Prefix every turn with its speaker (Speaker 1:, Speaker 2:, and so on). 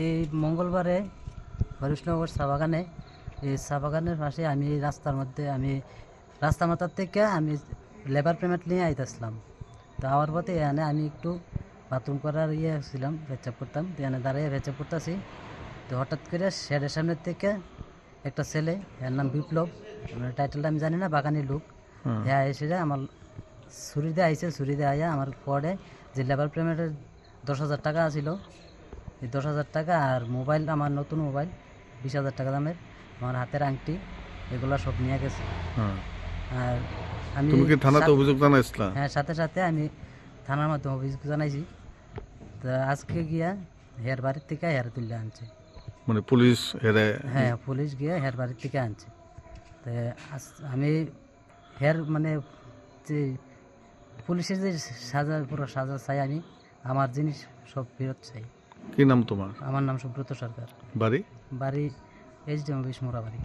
Speaker 1: এই মঙ্গলবারে হরিষ্ণনগর চা বাগানে। এই চা বাগানের পাশে আমি রাস্তার মধ্যে আমি রাস্তা মাথার থেকে আমি লেবার পেমেন্ট নিয়ে আইতেছিলাম। তো আমার পথে এখানে আমি একটু বাথরুম করার ইয়ে ছিলাম পেচাপ করতাম। তো এখানে দাঁড়িয়ে পেচাপ করতেছি। তো হঠাৎ করে শেডের সামনের থেকে একটা ছেলে এর নাম বিপ্লব মানে টাইটেলটা আমি জানি না বাগানি লোক। হ্যাঁ এসে আমার ছুরি দিয়ে আইসে ছুরি দিয়ে আইয়া আমার পরে যে লেবার পেমেন্টের দশ হাজার টাকা ছিল এই দশ হাজার টাকা আর মোবাইল আমার নতুন মোবাইল বিশ হাজার টাকা দামের আমার হাতের আংটি এগুলো সব নিয়ে গেছে।
Speaker 2: হ্যাঁ।
Speaker 1: আর আমি
Speaker 2: তুমি কি থানাতে অভিযোগ জানাইছিলা?
Speaker 1: হ্যাঁ সাথে সাথে আমি থানার মাধ্যমে অভিযোগ জানাইছি। তো আজকে গিয়া হের বাড়ির থেকে হের তুলে আনছে।
Speaker 2: মানে পুলিশ হেরে
Speaker 1: হ্যাঁ পুলিশ গিয়ে হের বাড়ির থেকে আনছে। তো আজ- আমি হের মানে যে পুলিশের যে সাজা পুরো সাজা চাই আমি আমার জিনিস সব ফেরত চাই।
Speaker 2: কি নাম তোমার?
Speaker 1: আমার নাম সুব্রত সরকার।
Speaker 2: বাড়ি?
Speaker 1: বাড়ি এইচ ডি অফিস মোড়া বাড়ি